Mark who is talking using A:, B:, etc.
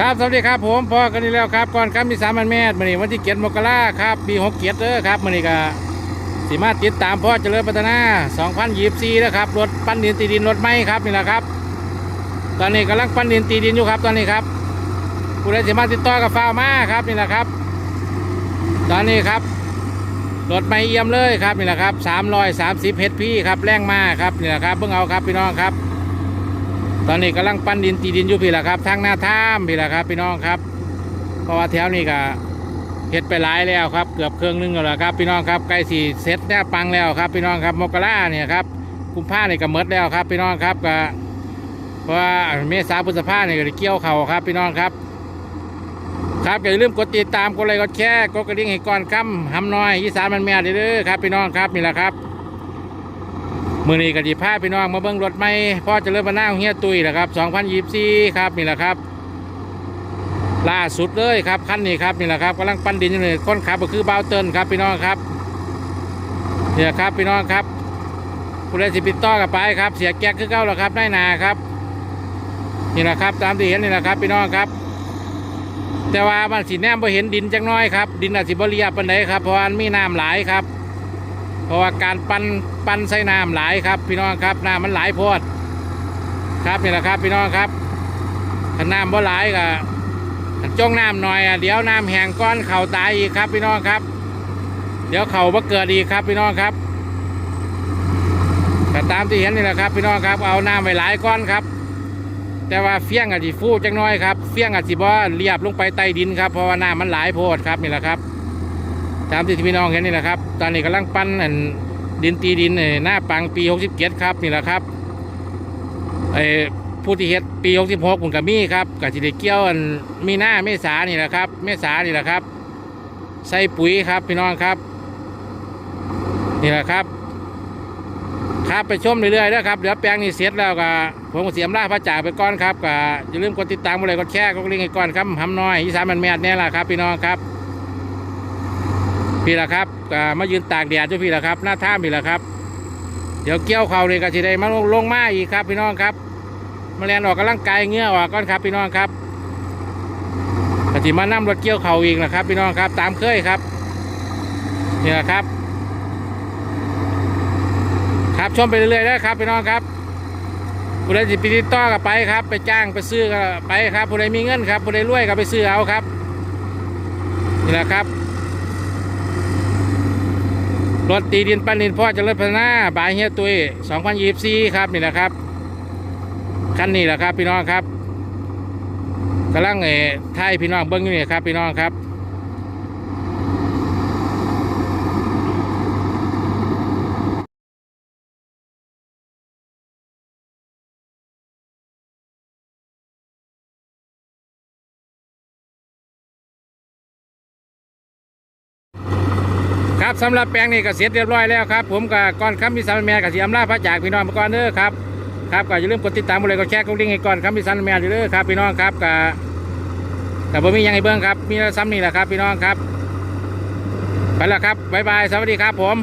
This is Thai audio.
A: ครับสวัสดีครับผมพอกันนี่แล้วครับก่อนครับมีสามันแม่มื่อนี้วันที่เกียรติมกราครับปีหกเกียรติเด้อครับมื่อนี้ก็สิมาติดตามพ่อเจริญพัฒนา2024นะครับรถปั้นดินตีดินรถไม้ครับนี่แหละครับ ตอนนี้กำลังปั้นดินตีดินอยู่ครับตอนนี้ครับผู้ใดสิมาติดต่อกับฟ้ามาครับนี่แหละครับ ตอนนี้ครับรถไม่เอี่ยมเลยครับนี่แหละครับ330เฮดพีครับแรงมากครับนี่แหละครับเพิ่งเอาครับพี่น้องครับ ตอนนี้กำลังปั้นดินตีดินอยู่พี่ละครับทางหน้าถ้ำพี่ละครับ พี่น้องครับ เพราะว่าแถวนี้ก็เฮ็ดไปหลายแล้วครับ เกือบเครื่องนึงแล้วล่ะครับ พี่น้องครับใกล้สี่เซตแน่ปังแล้วครับ พี่น้องครับมกราเนี่ยครับกุมภาเนี่ยก็หมดแล้วครับ พี่น้องครับก็เพราะว่าเมษาพฤษภาเนี่ยก็เกี่ยวเข่าครับ พี่น้องครับ ครับอย่าลืมกดติดตามกดไลค์กดแชร์กดกระดิ่งให้ก่อนคำหำน้อยอีสามันแม่เด้อครับ พี่น้องครับนี่แหละครับ มือนี้กติพาพี่น้องมาเบิ้งรถไม่พ่อจะเริ่มมาหน้าเฮียตุยแหละครับ2024ครับนี่แหละครับ ล่าสุดเลยครับคันนี้ครับนี่แหละครับกำลังปั้นดินอยู่เลยคนขับก็คือเบาเตินครับพี่น้องครับเนี่ยครับพี่น้องครับผู้ใดสิปิดต่อกับไปครับ เสียแก๊กคือเก้าแล้วครับได้นาครับนี่แหละครับ ตามที่เห็นนี่แหละครับพี่น้องครับ แต่ว่ามันสีแนมไปเห็นดินจังน้อยครับดินอาจสิบเรียบปันไดครับเพราะมันมีน้ำหลายครับ เพราะว่าการปั้นปั้นใส่น้ำหลายครับ พี่น้องครับน้ำมันหลายโพดครับนี่แหละครับ พี่น้องครับถ้าน้ำบ่หลายก็จ้องน้ำหน่อยอะเดี๋ยวน้ำแห้งก้อนเข่าตายอีกครับ พี่น้องครับ เดี๋ยวเข่าบ่เกิดอีกครับ พี่น้องครับก็ตามที่เห็นนี่แหละครับ พี่น้องครับเอาน้ำไว้หลายก้อนครับ แต่ว่าเฟี้ยงอาจจะฟูจังน้อยครับเฟี้ยงอาจจะบ่เรียบลงไปใต้ดินครับเพราะว่าน้ำมันหลายโพดครับนี่แหละครับ ตามที่พี่น้องเห็นนี่แหละครับ ตอนนี้กำลังปั้นดินตีดินหน้าปังปี 67 ครับนี่แหละครับไอ้ผู้ที่เฮ็ดปี 66ผมกับมีครับกับจิได้เกี่ยวมีหน้าเมษานี่แหละครับเมษานี่แหละครับ ใส่ปุ๋ยครับพี่น้องครับ นี่แหละครับ ครับไปชมเรื่อยๆนะครับเดี๋ยวแปลงนี้เสร็จแล้วก็ผมก็เสียมล่าพระจ่าไปก่อนครับก็อย่าลืมกดติดตามกดไลค์กดแชร์กดกระดิ่งให้ก่อนครับหำน้อยอีสานมันแมดเนี่แหละครับพี่น้องครับ พี่ละครับมายืนตากแดดอยู่พี่ละครับ หน้าท่ามพี่ละครับ เดี๋ยวเกี่ยวเขาเลยก็สิได้มาลงมาอีกครับ พี่น้องครับมาแลนออกกำลังกายเงื่อออกก่อนครับ พี่น้องครับก็สิมานั่รถเกี่ยวเขาอีกนะครับ พี่น้องครับ ตามเคยครับนี่แหละครับ ครับชมไปเรื่อยๆนะครับ พี่น้องครับผู้ใดสิไปติดต่อกับไปครับ ไปจ้างไปซื้อก็ไปครับผู้ใดมีเงินครับผู้ใดรวยก็ไปซื้อเอาครับนี่แหละครับ รถตีดินปันดินพ่อจะเลิศพัฒนาบายเฮียตุย2024 ครับนี่แหละครับคันนี้แหละครับพี่น้องครับกำลังเอ่อไทยพี่น้องเบิ้งอยู่นี่ครับพี่น้องครับ ครับสำหรับแปลงนี่ก็เสร็จเรียบร้อยแล้วครับ ผมกับก่อนคำพิสันแมนกับสีอำลาพระจากพี่น้องไปก่อนเด้อครับครับก็อย่าลืมกดติดตามเลยกดแชร์กดลิงก์ให้ก่อนคำพิสันแมนอยู่เด้อครับพี่น้องครับกับกับผมมียังไงเบื้องครับ มีซ้ำนี่แหละครับ พี่น้องครับไปแล้วครับบ๊ายบายสวัสดีครับผม